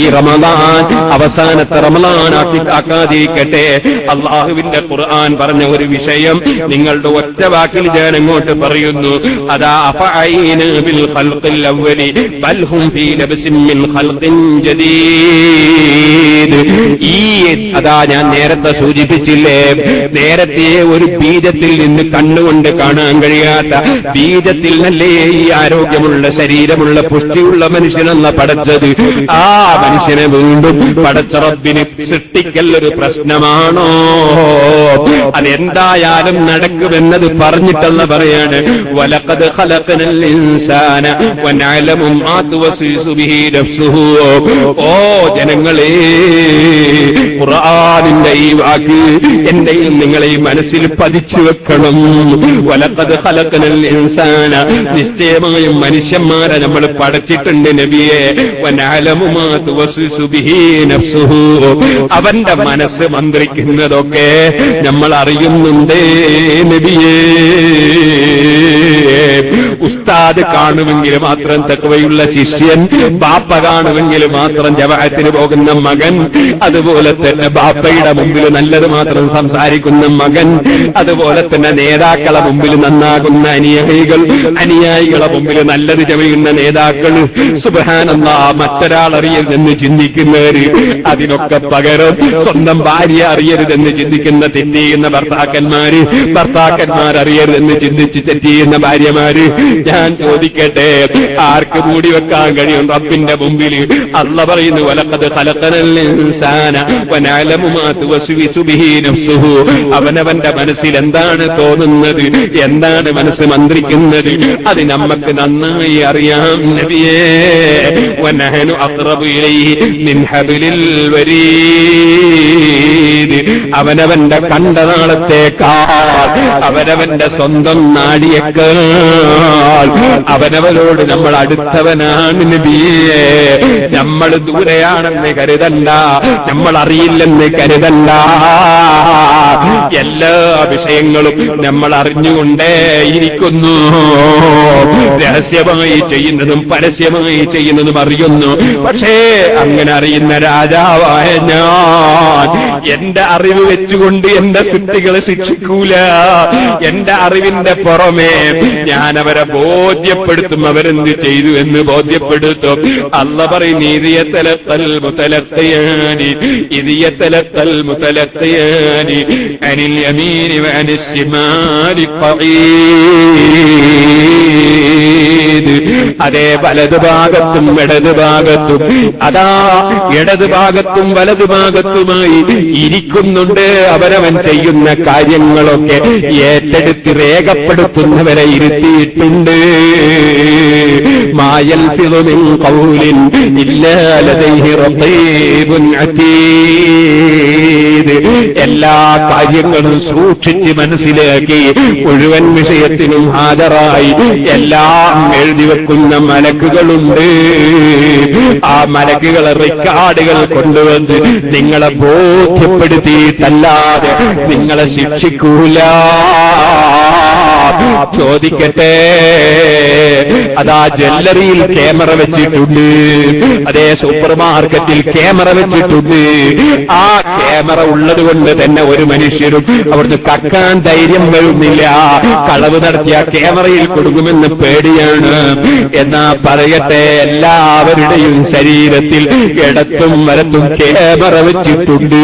ഈ റമദാൻ അവസാനത്തെ റമദാൻ ആക്കി ആക്കാതിരിക്കട്ടെ അള്ളാഹുവിന്റെ ഖുർആൻ പറഞ്ഞ ഒരു വിഷയം നിങ്ങളുടെ ഒറ്റ വാക്കിൽ ഞാൻ അങ്ങോട്ട് പറയുന്നു. അതാ ബിൽ ഖൽഖിൽ ബൽ ഫീ മിൻ ഖൽഖിൻ ജദീദ്. ഈ അതാ ഞാൻ നേരത്തെ സൂചിപ്പിച്ചില്ലേ നേരത്തെ ഒരു ബീജത്തിൽ നിന്ന് കണ്ണുകൊണ്ട് കാണാൻ കഴിയാത്ത ബീജത്തിൽ നല്ലേ ഈ ആരോഗ്യമുള്ള ശരീരമുള്ള പുഷ്ടിയുള്ള മനുഷ്യനെന്ന പടച്ചത്. ആ മനുഷ്യനെ വീണ്ടും പടച്ച റബ്ബിന് സൃഷ്ടിക്കൽ ഒരു പ്രശ്നമാണോ? അതെന്തായാലും നടക്കുമെന്നത് പറഞ്ഞിട്ടല്ല പറയാണ്. വലക്കത് ബിഹി ഓ ജനങ്ങളെ വാക്ക് എന്റെയും നിങ്ങളെയും മനസ്സിൽ പതിച്ചു വെക്കണം. വലക്കത് ഹലക്കനൽ ഇൻസാന. നിശ്ചയമായും മനുഷ്യന്മാരെ നമ്മൾ പടച്ചിട്ടുണ്ട് നബിയെ. അവന്റെ മനസ്സ് മന്ത്രിക്കുന്നതൊക്കെ നമ്മൾ അറിയുന്നുണ്ട് നബിയേ. ഉസ്താദ് കാണുമെങ്കിൽ മാത്രം തക്കവയുള്ള ശിഷ്യൻ ബാപ്പ കാണുമെങ്കിൽ മാത്രം ജവാഹത്തിന് പോകുന്ന മകൻ. അതുപോലെ തന്നെ ബാപ്പയുടെ മുമ്പിൽ നല്ലത് മാത്രം സംസാരിക്കുന്ന മകൻ. അതുപോലെ തന്നെ നേതാക്കളെ മുമ്പിൽ നന്നാകുന്ന അനുയായികൾ അനുയായികളെ മുമ്പിൽ നല്ലത് ചമയുന്ന നേതാക്കൾ. സുബാനെന്ന മറ്റൊരാൾ അറിയരുതെന്ന് ചിന്തിക്കുന്നവര് അതിനൊക്കെ പകരം സ്വന്തം ഭാര്യ അറിയരുതെന്ന് ചിന്തിക്കുന്ന തെറ്റ് ചെയ്യുന്ന ഭർത്താക്കന്മാര്. ഭർത്താക്കന്മാർ അറിയരുതെന്ന് ചിന്തിച്ച് തെറ്റ് ചെയ്യുന്ന ഭാര്യമാര്. ഞാൻ ചോദിക്കട്ടെ ആർക്ക് മൂടി വെക്കാൻ കഴിയും റബ്ബിന്റെ മുമ്പിൽ അല്ല പറയുന്നു വലക്കത് അവനവന്റെ മനസ്സിൽ എന്താണ് തോന്നുന്നത്? എന്താണ് മനസ്സ് മന്ത്രിക്കുന്നത്? അത് നമ്മക്ക് നന്നായി അറിയാം നബിയേ. അവനവന്റെ കണ്ടനാളത്തേക്കാൾ അവനവന്റെ സ്വന്തം നാടിയേക്കാൾ അവനവനോട് നമ്മൾ അടുത്തവനാണ് നബിയേ. നമ്മൾ ദൂരെയാണെന്ന് കരുതണ്ട. നമ്മൾ അറിയില്ലെന്ന് കരുതല്ല എല്ലാ വിഷയങ്ങളും നമ്മൾ അറിഞ്ഞുകൊണ്ടേ ഇരിക്കുന്നു. രഹസ്യമായി ചെയ്യുന്നതും പരസ്യമായി ചെയ്യുന്നതും അറിയുന്നു. പക്ഷേ അങ്ങനെ അറിയുന്ന രാജാവായ ഞാൻ എന്റെ അറിവ് വെച്ചുകൊണ്ട് എന്റെ സൃഷ്ടികളെ ശിക്ഷിക്കൂല. എന്റെ അറിവിന്റെ പുറമേ ഞാൻ അവരെ ബോധ്യപ്പെടുത്തും അവരെന്ത് ചെയ്തു എന്ന് ബോധ്യപ്പെടുത്തും. അല്ല പറയും ഇതിയത്തലത്തൽ മുതലത്തയാനി ഇതിയത്തലത്തൽ മുതലത്തയാനി അനിൽ യമീനി അനിശ്യമാരി അതേ വലതുഭാഗത്തും ഇടതുഭാഗത്തും അതാ ഇടതുഭാഗത്തും വലതുഭാഗത്തുമായി ഇരിക്കുന്നുണ്ട് അവരവൻ ചെയ്യുന്ന കാര്യങ്ങളൊക്കെ ഏറ്റെടുത്ത് രേഖപ്പെടുത്തുന്നവരെ ഇരുത്തിയിട്ടുണ്ട്. മായൽ ഫിറുമിൻ കൗലിൻ ഇല്ലാലതൈഹി റഖീബുൻ അതീദ് എല്ലാ കാര്യങ്ങളും സൂക്ഷിച്ച് മനസ്സിലാക്കി മുഴുവൻ വിഷയത്തിനും ഹാജരായി എല്ലാം എഴുതി വെക്കുന്ന മലക്കുകളുണ്ട്. ആ മലക്കുകൾ റിക്കാർഡുകൾ കൊണ്ടുവന്ന് നിങ്ങളെ ബോധ്യപ്പെടുത്തിയിട്ടല്ലാതെ നിങ്ങളെ ശിക്ഷിക്കൂല. ചോദിക്കട്ടെ. അതാ ജ്വല്ലറിയിൽ ക്യാമറ വെച്ചിട്ടുണ്ട്. അതേ സൂപ്പർ മാർക്കറ്റിൽ ക്യാമറ വെച്ചിട്ടുണ്ട്. ആ ക്യാമറ ഉള്ളത് കൊണ്ട് തന്നെ ഒരു മനുഷ്യരും അവിടുന്ന് കക്കാൻ ധൈര്യം വരുന്നില്ല. കളവ് നടത്തിയ ക്യാമറയിൽ കൊടുക്കുമെന്ന് പേടിയാണ്. എന്നാ പറയട്ടെ എല്ലാവരുടെയും ശരീരത്തിൽ ഇടത്തും വരത്തും ക്യാമറ വെച്ചിട്ടുണ്ട്.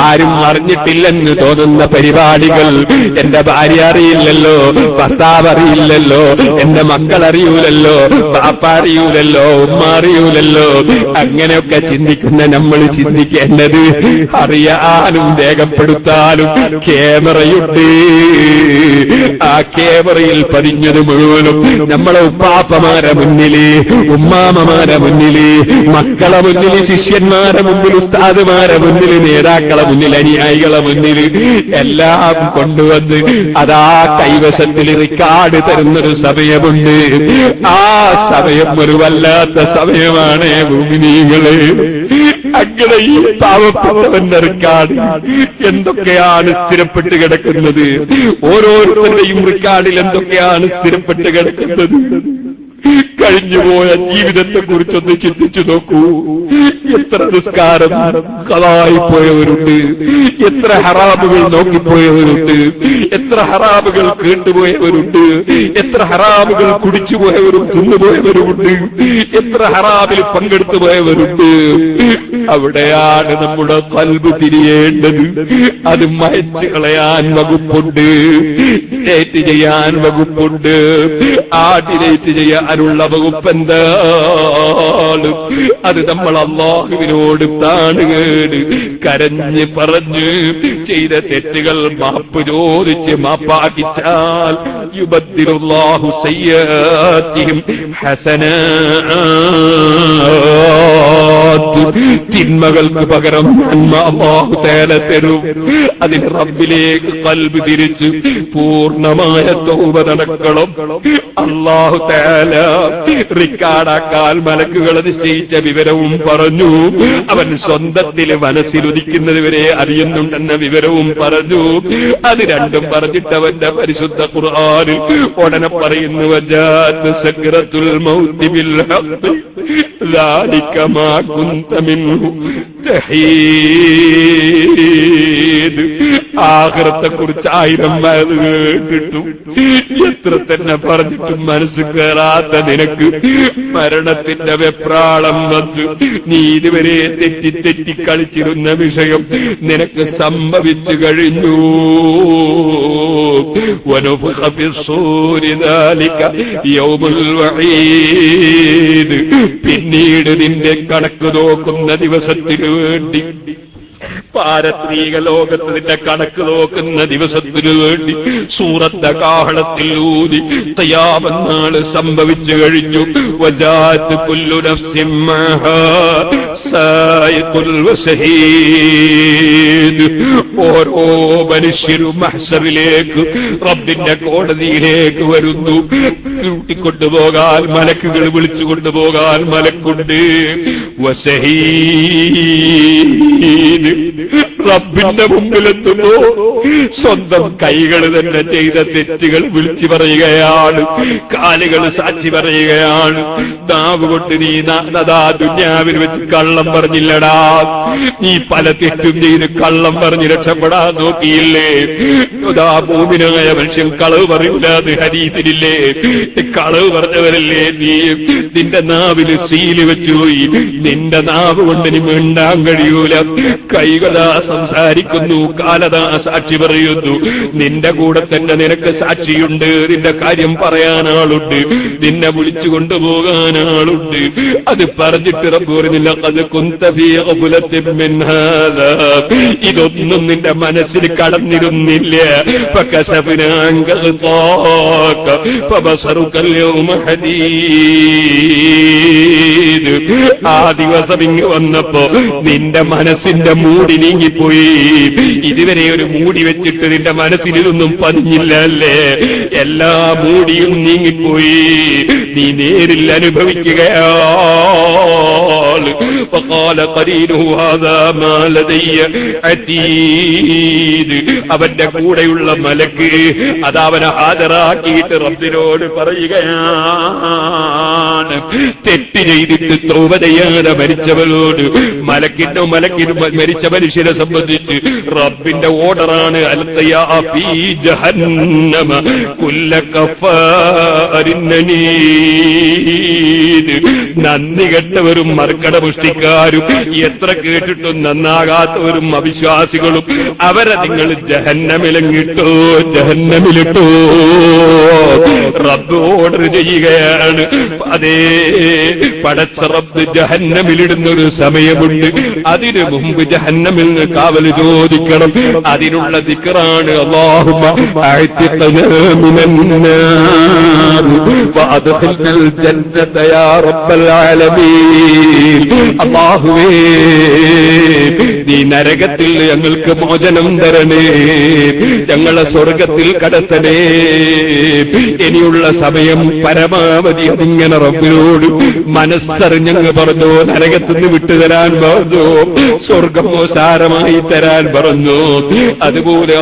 ആരും അറിഞ്ഞിട്ടില്ലെന്ന് തോന്നുന്ന പരിപാടികൾ എന്റെ ഭാര്യ അറിയില്ലല്ലോ. ഭർത്താവ് അറിയില്ലല്ലോ. എന്റെ മക്കൾ അറിയൂലല്ലോ. പാപ്പ അറിയൂലല്ലോ. ഉമ്മ അറിയൂലല്ലോ. അങ്ങനെയൊക്കെ ചിന്തിക്കുന്ന നമ്മൾ ചിന്തിക്കേണ്ടത് അറിയാനും രേഖപ്പെടുത്താനും ക്യാമറയുണ്ട്. ആ ക്യാമറയിൽ പതിഞ്ഞത് മുഴുവനും നമ്മളെ ഉപ്പാപ്പമാരെ മുന്നിൽ ഉമ്മാമമാരെ മുന്നിൽ മക്കളെ മുന്നിൽ ശിഷ്യന്മാരെ മുമ്പിൽ ഉസ്താദുമാരെ മുന്നിൽ നേതാക്കളെ മുന്നിൽ അനുയായികളെ മുന്നിൽ എല്ലാം കൊണ്ടുവന്ന് അതാ കൈവശത്തിൽ റിക്കാർഡ് തരുന്നൊരു സമയമുണ്ട്. ആ സമയം ഒരു വല്ലാത്ത സമയമാണ് ഭൂമിനീകൾ അങ്ങനെ ഈ പാവപ്പെട്ടവന്റെ റിക്കാർഡ് എന്തൊക്കെയാണ് സ്ഥിരപ്പെട്ട് കിടക്കുന്നത്? ഓരോരുത്തരുടെയും റിക്കാർഡിൽ എന്തൊക്കെയാണ് സ്ഥിരപ്പെട്ട് കിടക്കുന്നത്? കഴിഞ്ഞുപോയ ജീവിതത്തെ കുറിച്ചൊന്ന് ചിന്തിച്ചു നോക്കൂ. എത്ര ദുസ്കാരം കളായി പോയവരുണ്ട് എത്ര ഹറാമുകൾ നോക്കിപ്പോയവരുണ്ട്. എത്ര ഹറാമുകൾ കേട്ടുപോയവരുണ്ട്. എത്ര ഹറാമുകൾ കുടിച്ചു പോയവരും തിന്നുപോയവരുമുണ്ട്. എത്ര ഹറാബിൽ പങ്കെടുത്തു പോയവരുണ്ട് അവിടെയാണ് നമ്മുടെ കൽബ് തിരിയേണ്ടത്. അത് മയച്ചു കളയാൻ വകുപ്പുണ്ട്. ഡിലേറ്റ് ചെയ്യാൻ വകുപ്പുണ്ട്. ആ ഡിലേറ്റ് ചെയ്യാനുള്ള വകുപ്പ് എന്താണ് അത് നമ്മൾ അള്ളാഹുവിനോട് താണുകേട് കരഞ്ഞ് പറഞ്ഞ് ചെയ്ത തെറ്റുകൾ മാപ്പ് ചോദിച്ച് മാപ്പാക്കിച്ചാൽ യുബദ്ദിലുല്ലാഹു സയ്യാത്തിയും ഹസനാത്ത് തിന്മകൾക്ക് പകരം നന്മ അള്ളാഹു തേല തരും. അതിന് റബ്ബിലേക്ക് കൽബ് തിരിച്ച് പൂർണമായ തൗബ നടക്കണം. അള്ളാഹു തേല റിക്കാർഡാക്കാൻ മലക്കുകൾ നിശ്ചയിച്ച വിവരവും പറഞ്ഞു. അവൻ സ്വന്തത്തിൽ മനസ്സിലുദിക്കുന്നത് വരെ അറിയുന്നുണ്ടെന്ന വിവരവും പറഞ്ഞു. അത് രണ്ടും പറഞ്ഞിട്ടവന്റെ പരിശുദ്ധ പരിശുദ്ധ ഹാറിൽ ഉടനെ പറയുന്നു സക്രത്തുൽ മൗത്തിബിൽ ലാലിക്കമാ കുന്തമിന്നു തഹീദ്. ആഹ്റത്തെ കുറിച്ച് ആയിരം മരുന്ന് കേട്ടിട്ടും. എത്ര തന്നെ പറഞ്ഞിട്ടും മനസ്സ് കയറാത്ത നിനക്ക് മരണത്തിന്റെ വെപ്രാളം വന്നു. നീ ഇതുവരെ തെറ്റി തെറ്റി കളിച്ചിരുന്ന വിഷയം നിനക്ക് സംഭവിച്ചു കഴിഞ്ഞു. പിന്നീട് നിന്റെ കണക്ക് നോക്കുന്ന ദിവസത്തിനു വേണ്ടി പാരത്രീക ലോകത്തിന്റെ കണക്ക് നോക്കുന്ന ദിവസത്തിനു വേണ്ടി സൂറത്തെ കാഹളത്തിൽ ഊതി തയ്യാമെന്നാണ് സംഭവിച്ചു കഴിഞ്ഞു. ഓരോ മനുഷ്യരും മഹസറിലേക്ക് റബ്ബിന്റെ കോടതിയിലേക്ക് വരുന്നു. കൂട്ടിക്കൊണ്ടുപോകാൻ മലക്കുകൾ വിളിച്ചു കൊണ്ടുപോകാൻ മലക്കുണ്ട്. وسهيل റബ്ബിന്റെ മുമ്പിലെത്തുമ്പോ സ്വന്തം കൈകൾ തന്നെ ചെയ്ത തെറ്റുകൾ വിളിച്ചു പറയുകയാണ്. കാലുകൾ സാക്ഷി പറയുകയാണ്. നാവ് കൊണ്ട് നീ നദാ ദുന്യാവിൽ വെച്ച് കള്ളം പറഞ്ഞില്ലടാ. നീ പല തെറ്റും ചെയ്ത് കള്ളം പറഞ്ഞ് രക്ഷപ്പെടാൻ നോക്കിയില്ലേ? ഉദാ ഭൂമിനായ മനുഷ്യൻ കളവ് പറയൂല അത് കളവ് പറഞ്ഞവരല്ലേ നീ? നിന്റെ നാവിൽ സീൽ വെച്ചുപോയി. നിന്റെ നാവ് കൊണ്ട് നീ മിണ്ടാൻ കഴിയൂല. കൈകളാ സംസാരിക്കുന്നു. കാലദാ സാക്ഷി പറയുന്നു നിന്റെ കൂടെ തന്നെ നിനക്ക് സാക്ഷിയുണ്ട്. നിന്റെ കാര്യം പറയാൻ ആളുണ്ട്. നിന്നെ വിളിച്ചു കൊണ്ടുപോകാനാളുണ്ട് അത് പറഞ്ഞിട്ട് അത് അത് ഇതൊന്നും നിന്റെ മനസ്സിൽ കടന്നിരുന്നില്ല. ആ ദിവസം ഇങ്ങ് വന്നപ്പോ നിന്റെ മനസ്സിന്റെ മൂടി നീങ്ങിപ്പോ പോയി. ഇതുവരെ ഒരു മൂടി വെച്ചിട്ട് നിന്റെ മനസ്സിൽ ഇതൊന്നും പതിഞ്ഞില്ല അല്ലേ എല്ലാ മൂടിയും നീങ്ങിപ്പോയി. നീ നേരിൽ അനുഭവിക്കുകയാണ് അവന്റെ കൂടെയുള്ള മലക്ക് അതാവനെ ഹാജരാക്കിയിട്ട് റബ്ബിനോട് പറയുകയാണ്. തെറ്റ് ചെയ്തിട്ട് തോപ ചെയ്യാതെ മരിച്ചവരോട് മലക്കിന്റെ മലക്കിന് മരിച്ച മനുഷ്യനെ സംബന്ധിച്ച് റബ്ബിന്റെ ഓർഡറാണ്. നന്ദി കെട്ടവരും മർക്കട പുഷ്ടിക്കാരും. എത്ര കേട്ടിട്ടും നന്നാകാത്തവരും അവിശ്വാസികളും. അവരെ നിങ്ങൾ ജഹന്നമിലങ്ങിട്ടോ ജഹന്നമിലിട്ടോ. റബ്ബ് ഓർഡർ ചെയ്യുകയാണ്. അതേ പടച്ച റബ്ബ് ജഹന്നമിലിടുന്ന ഒരു സമയമുണ്ട്. അതിനു മുമ്പ് ജഹന്നമിൽ നിന്ന് കാവൽ ചോദിക്കണം. അതിനുള്ള ദിക്കറാണ് അള്ളാഹുമ മിനന്നാർ. വഅദ്ഖിൽനൽ ജന്നത യാ അല്ലാഹുവേ നീ നരകത്തിൽ ഞങ്ങൾക്ക് മോചനം തരണേ ഞങ്ങളെ സ്വർഗത്തിൽ കടത്തണേ. ഇനിയുള്ള സമയം പരമാവധി അതിങ്ങനെ റബ്ബിനോട് മനസ്സറിഞ്ഞങ്ങ് പറഞ്ഞു നരകത്തിൽ നിന്ന് വിട്ടുതരാൻ പറഞ്ഞു സ്വർഗമോ സാരമായി തരാൻ പറഞ്ഞു. അതുപോലെ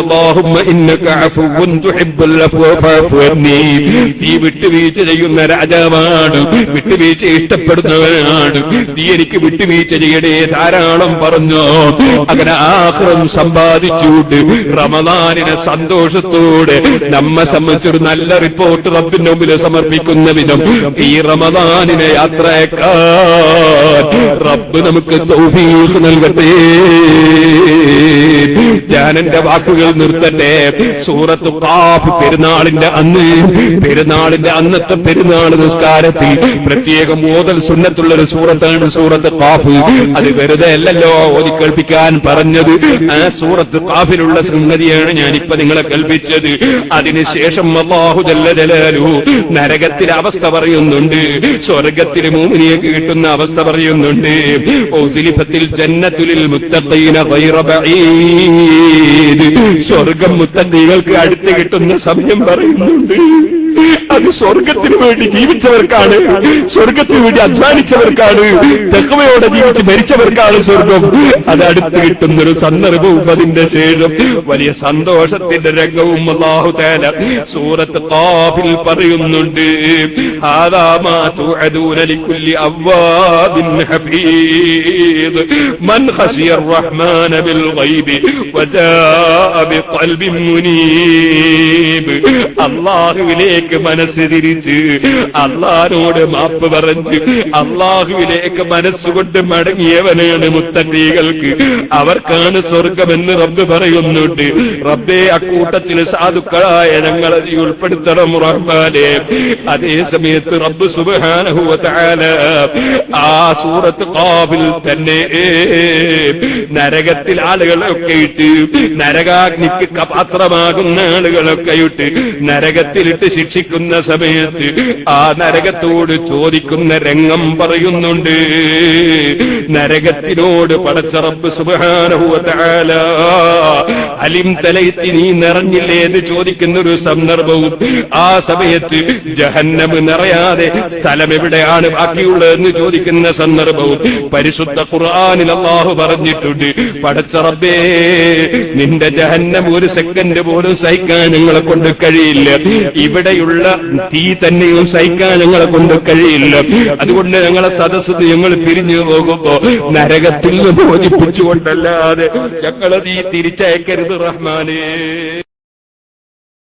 നീ വിട്ടുവീഴ്ച ചെയ്യുന്ന രാജാവാണ് വിട്ടുവീഴ്ച ഇഷ്ടപ്പെടുന്നവനാണ് നീ എനിക്ക് വിട്ടുവീഴ്ച ചെയ്യണേ ധാരാളം പറഞ്ഞു. അങ്ങനെ ആഹ്റം സമ്പാദിച്ചുകൊണ്ട് റമദാനിനെ സന്തോഷത്തോടെ നമ്മെ സംബന്ധിച്ചൊരു നല്ല റിപ്പോർട്ട് റബ്ബിന്റെ മുമ്പിൽ സമർപ്പിക്കുന്ന വിധം ഈ റമദാനിനെ യാത്രയേക്കാൻ റബ്ബ് നമുക്ക് തൗഫീഖ് നൽകട്ടെ. ഞാൻ എന്റെ വാക്കുകൾ നിർത്തട്ടെ. സൂറത്ത് കാഫ് പെരുന്നാളിന്റെ അന്ന് പെരുന്നാളിന്റെ അന്നത്തെ പെരുന്നാൾ നിസ്കാരത്തിൽ പ്രത്യേകം ഓതൽ സുന്നത്തുള്ള ഒരു സൂറത്താണ് സൂറത്ത് കാഫ് അത് വെറുതെ അല്ലല്ലോ ഓതി കേൾപ്പിക്കാൻ പറഞ്ഞത്. ആ സൂറത്ത് കാഫിലുള്ള സംഗതിയാണ് ഞാനിപ്പോ നിങ്ങളെ കേൾപ്പിച്ചത്. അതിനുശേഷം നരകത്തിലെ അവസ്ഥ പറയുന്നുണ്ട്. സ്വർഗത്തിലെ മൂമിനിയെ കിട്ടുന്ന അവസ്ഥ പറയുന്നുണ്ട്. ജന്നത്തുലിൽ സ്വർഗം മുത്തഖീകൾക്ക് അടുത്ത് കിട്ടുന്ന സമയം പറയുന്നുണ്ട്. അത് സ്വർഗത്തിന് വേണ്ടി ജീവിച്ചവർക്കാണ് സ്വർഗത്തിന് വേണ്ടി അധ്വാനിച്ചവർക്കാണ് തെഹവയോടെ ജീവിച്ച് മരിച്ചവർക്കാണ് സ്വർഗം അത് അടുത്ത് കിട്ടുന്ന ഒരു സന്ദർഭവും അതിന്റെ ശേഷം വലിയ സന്തോഷത്തിന്റെ രംഗവും അള്ളാഹു തേല സൂറത്ത് കാഫിൽ പറയുന്നുണ്ട് ഹാദാ മാ തുഅദൂന ലികുല്ലി അവ്വാബിൻ ഹഫീദ് മൻ ഖശിയ الرحمن بالغيب وجاء بقلب منيب അള്ളാഹുവിലേക്ക് മനസ്സ് തിരിച്ച് അള്ളാഹിനോട് മാപ്പ് പറഞ്ഞ് അള്ളാഹുവിലേക്ക് മനസ്സുകൊണ്ട് മടങ്ങിയവനാണ് മുത്തട്ടികൾക്ക് അവർക്കാണ് സ്വർഗമെന്ന് റബ്ബ് പറയുന്നുണ്ട്. റബ്ബെ അക്കൂട്ടത്തിൽ സാധുക്കളായ ഞങ്ങൾ ഉൾപ്പെടുത്തണം റഹ്മാനെ. അതേ സമയത്ത് റബ്ബ് തആല ആ സൂറത്ത് കാവിൽ തന്നെ നരകത്തിൽ ആളുകളൊക്കെ ഇട്ട് നരകാഗ്നിക്ക് പാത്രമാകുന്ന ആളുകളൊക്കെ ഇട്ട് നരകത്തിലിട്ട് ശിക്ഷിക്കുന്ന സമയത്ത് ആ നരകത്തോട് ചോദിക്കുന്ന രംഗം പറയുന്നുണ്ട്. നരകത്തിനോട് പടച്ചറപ്പ് സുബാനുഭവത്താല അലിം തലയത്തി നീ നിറഞ്ഞില്ലേ എന്ന് ചോദിക്കുന്ന ഒരു സന്ദർഭവും ആ സമയത്ത് ജഹന്നമ് നിറയാതെ സ്ഥലം എവിടെയാണ് ബാക്കിയുള്ളത് എന്ന് ചോദിക്കുന്ന സന്ദർഭവും പരിശുദ്ധ ഖുർആാനിൽ അള്ളാഹു പറഞ്ഞിട്ടുണ്ട്. പടച്ചറബേ നിന്റെ ജഹന്നം ഒരു സെക്കൻഡ് പോലും സഹിക്കാൻ നിങ്ങളെ കൊണ്ട് കഴിയില്ല. ഇവിടെയുള്ള തീ തന്നെയും സഹിക്കാൻ ഞങ്ങളെ കൊണ്ട് കഴിയില്ല. അതുകൊണ്ട് ഞങ്ങളെ സദസ്സ് ഞങ്ങൾ പിരിഞ്ഞു പോകുമ്പോ നരകത്തിൽ നിന്ന് മോചിപ്പിച്ചുകൊണ്ടല്ലാതെ ഞങ്ങളെ നീ തിരിച്ചയക്കരുത് റഹ്മാനേ.